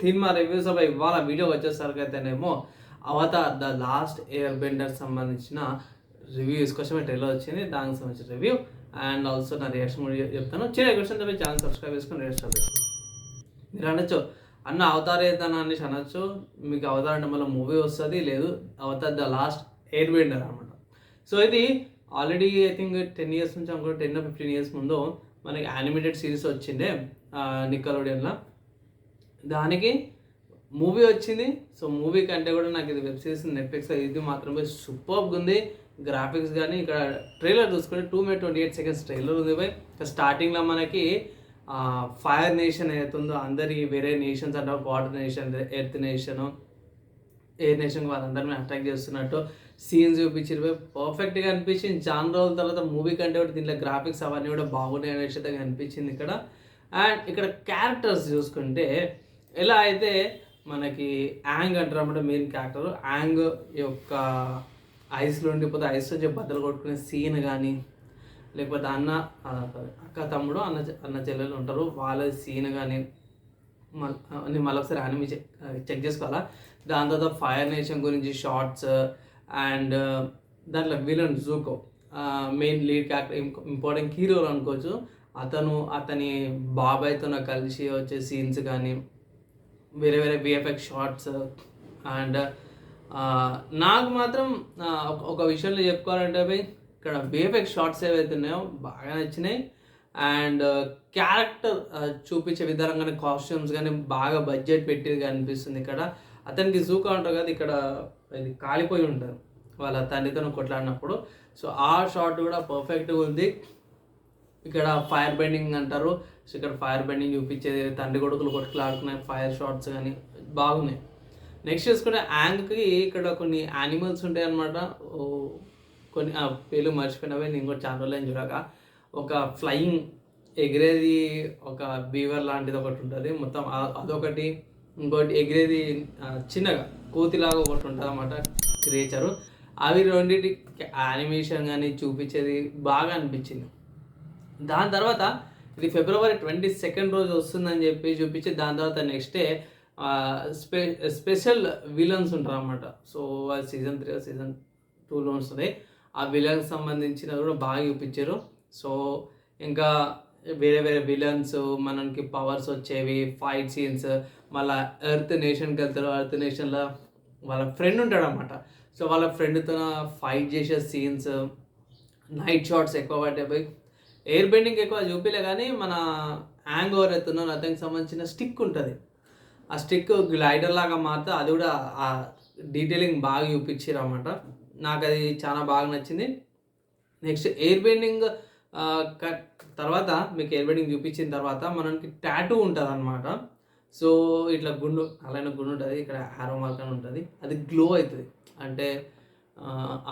Theme reviews అవి ఇవాళ video వచ్చేసరికి అయితేనేమో Avatar the last air Bender సంబంధించిన రివ్యూ కోసం ట్రైలర్ వచ్చింది. దానికి సంబంధించిన రివ్యూ అండ్ ఆల్సో నా రియాక్షన్ కూడా చెప్తాను. చిన్న క్వశ్చన్ తప్పి. ఛానల్ సబ్స్క్రైబ్ చేసుకొని రియాక్షన్ చేసుకోండి మీరు అనొచ్చు. అన్న అవతార్ ఏదన్నా అనేసి అనొచ్చు. మీకు అవతార్ అంటే మళ్ళీ మూవీ వస్తుంది. లేదు. Avatar the last airbender అనమాట సో ఇది already I think ten years నుంచి అనుకో టెన్ ఫిఫ్టీన్ ఇయర్స్ ముందు మనకి యానిమేటెడ్ సిరీస్ వచ్చిందే నిక్కలోడియన్లో దానికి మూవీ వచ్చింది. సో మూవీ కంటే కూడా నాకు ఇది వెబ్ సిరీస్ నెట్ఫ్లిక్స్ ఇది మాత్రమే సూపర్గా ఉంది. గ్రాఫిక్స్ కానీ ఇక్కడ ట్రైలర్ చూసుకుంటే టూ మే ట్వంటీ ఎయిట్ సెకండ్స్ ట్రైలర్ ఉంది బై స్టార్టింగ్లో మనకి ఫైర్ నేషన్ ఏదైతుందో అందరి వేరే నేషన్స్ అంటే water nation earth nation air nation వాళ్ళందరినీ అటాక్ చేస్తున్నట్టు సీన్స్ చూపించారు పర్ఫెక్ట్గా అనిపించింది. చాలా రోజుల తర్వాత మూవీ కంటే కూడా దీంట్లో గ్రాఫిక్స్ అవన్నీ కూడా బాగున్నాయి అనేసి అనిపించింది ఇక్కడ. అండ్ ఇక్కడ క్యారెక్టర్స్ చూసుకుంటే ఎలా అయితే మనకి యాంగ్ అంటారు అన్నమాట మెయిన్ క్యారెక్టర్ యాంగ్ యొక్క ఐస్లో ఉండిపోతే ఐస్లో చెప్పి బద్దలు కొట్టుకునే సీన్ కానీ లేకపోతే అన్న అక్క తమ్ముడు అన్న అన్న చెల్లెలు ఉంటారు. వాళ్ళ సీన్ కానీ నేను మళ్ళీ ఒకసారి యానిమి చెక్ చెక్ చేసుకోవాలా? దాని తర్వాత ఫైర్ నేషన్ గురించి షార్ట్స్ అండ్ దాంట్లో villain Zuko main lead character important హీరోలు అనుకోవచ్చు. అతను అతని బాబాయ్తో కలిసి వచ్చే సీన్స్ కానీ వేరే వేరే విఎఫ్ఎక్స్ షార్ట్స్ అండ్ నాకు మాత్రం uh, ఒక- విషయంలో చెప్పుకోవాలంటే ఇక్కడ విఎఫ్ఎక్స్ షార్ట్స్ ఏవైతే ఉన్నాయో బాగా నచ్చినాయి. అండ్ క్యారెక్టర్ uh, uh, చూపించే విధానం కానీ కాస్ట్యూమ్స్ కానీ బాగా బడ్జెట్ పెట్టేది అనిపిస్తుంది ఇక్కడ. అతనికి జూ కౌంటర్ కదా ఇక్కడ ఇది కాలిపోయి ఉంటారు వాళ్ళ తండ్రితో కొట్లాడినప్పుడు. సో ఆ షాట్ కూడా పర్ఫెక్ట్గా ఉంది. ఇక్కడ ఫైర్ బెండింగ్ అంటారు. సో ఇక్కడ ఫైర్ బెండింగ్ చూపించేది తండ్రి కొడుకులు కొట్టుకులాడుకునే ఫైర్ షాట్స్ కానీ బాగున్నాయి. నెక్స్ట్ చూసుకుంటే యాంగ్కి ఇక్కడ కొన్ని యానిమల్స్ ఉంటాయి అనమాట కొన్ని ఆ, పేర్లు మర్చిపోయినవే నేను కూడా చాలా రోజులు చూడక. ఒక ఫ్లయింగ్ ఎగిరేది ఒక బీవర్ లాంటిది ఒకటి ఉంటుంది. మొత్తం అదొకటి. ఇంకోటి ఎగిరేది చిన్నగా కోతిలాగా ఒకటి ఉంటుంది అనమాట క్రియేచరు. అవి రెండింటి యానిమేషన్ కానీ చూపించేది బాగా అనిపించింది. దాని తర్వాత ఇది ఫిబ్రవరి ట్వంటీ సెకండ్ రోజు వస్తుందని చెప్పి చూపించి దాని తర్వాత నెక్స్ట్ డే స్పె స్పెషల్ విలన్స్ ఉంటారు అన్నమాట సో అది సీజన్ త్రీ సీజన్ టూలో ఉంటుంది ఆ విలన్స్ సంబంధించిన కూడా బాగా చూపించారు. సో ఇంకా వేరే వేరే విలన్స్ మనకి పవర్స్ వచ్చేవి ఫైట్ సీన్స్ మళ్ళీ ఎర్త్ నేషన్కి వెళ్తారు. ఎర్త్ నేషన్లో వాళ్ళ ఫ్రెండ్ ఉంటాడు అనమాట సో వాళ్ళ ఫ్రెండ్తో ఫైట్ చేసే సీన్స్ నైట్ షాట్స్ ఎక్కువ పడ్డాయి ఎయిర్ బెండింగ్ ఎక్కువ చూపిలే కానీ మన హ్యాంగ్ ఓవర్ ఎత్తున్నాను అతనికి సంబంధించిన స్టిక్ ఉంటుంది. ఆ స్టిక్ గ్లైడర్ లాగా మారితే అది కూడా ఆ డీటెయిలింగ్ బాగా చూపించారు అనమాట నాకు అది చాలా బాగా నచ్చింది. నెక్స్ట్ ఎయిర్ బెండింగ్ కట్ తర్వాత మీకు ఎయిర్ బెండింగ్ చూపించిన తర్వాత మనకి టాటూ ఉంటుంది అనమాట సో ఇట్లా గుండు అలానే గుండు ఉంటుంది ఇక్కడ ఆరో మార్క్ అని ఉంటుంది. అది గ్లో అవుతుంది. అంటే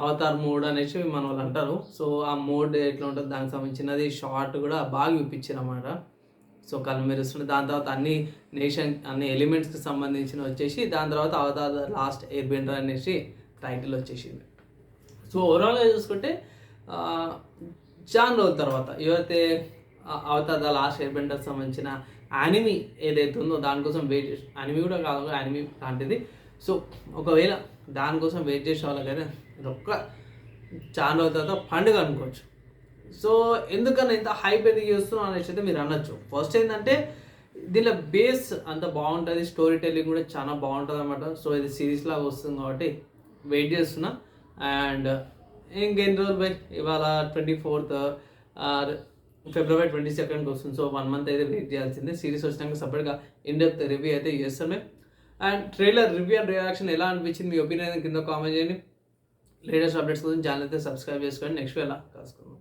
అవతార్ మోడ్ అనేసి మన వాళ్ళు అంటారు. సో ఆ మోడ్ ఎట్లా ఉంటుంది? దానికి సంబంధించినది షార్ట్ కూడా బాగా చూపించారు అనమాట సో కళ్ళు మెరుస్తుంది దాని తర్వాత అన్ని నేషన్ అన్ని ఎలిమెంట్స్కి సంబంధించిన వచ్చేసి దాని తర్వాత అవతార్ లాస్ట్ ఎయిర్ బెండర్ అనేసి టైటిల్ వచ్చేసింది. సో ఓవరాల్గా చూసుకుంటే జాన్ చాలా రోజుల తర్వాత ఏవైతే Avatar the last air Bender సంబంధించిన యానిమి ఏదైతే ఉందో దానికోసం వెయిట్ చేసి కూడా కాదు యానిమి లాంటిది. సో ఒకవేళ దానికోసం వెయిట్ చేసే వాళ్ళకైతే ఇది ఒక్క చాలా రోజుల తర్వాత పండుగ అనుకోవచ్చు. సో ఎందుకన్నా ఇంత హైప్ ఎందుకు చేస్తున్నాం అనేసి అయితే మీరు అనొచ్చు. ఫస్ట్ ఏంటంటే దీనిలో బేస్ అంత బాగుంటుంది స్టోరీ టెల్లింగ్ కూడా చాలా బాగుంటుంది అనమాట సో ఇది సిరీస్ లాగా వస్తుంది కాబట్టి వెయిట్ చేస్తున్నా. అండ్ ఇంకెన్ని రోజులు బై ఇవాళ ట్వంటీ ఫోర్త్ ఫిబ్రవరి ట్వంటీ సెకండ్కి వస్తుంది. సో వన్ మంత్ అయితే వెయిట్ చేయాల్సిందే. సిరీస్ వచ్చినాక సపరేట్గా ఇండెప్త్ రివ్యూ అయితే చేస్తామే. And trailer review and reaction ఎలా అనిపించింది మీ ఒపీనియన్ కింద కామెంట్ చేయండి. లేటెస్ట్ అప్డేట్స్ కోసం ఛానల్ అయితే సబ్స్క్రైబ్ చేసుకోండి. నెక్స్ట్ ఎలా కలుసుకుందాం.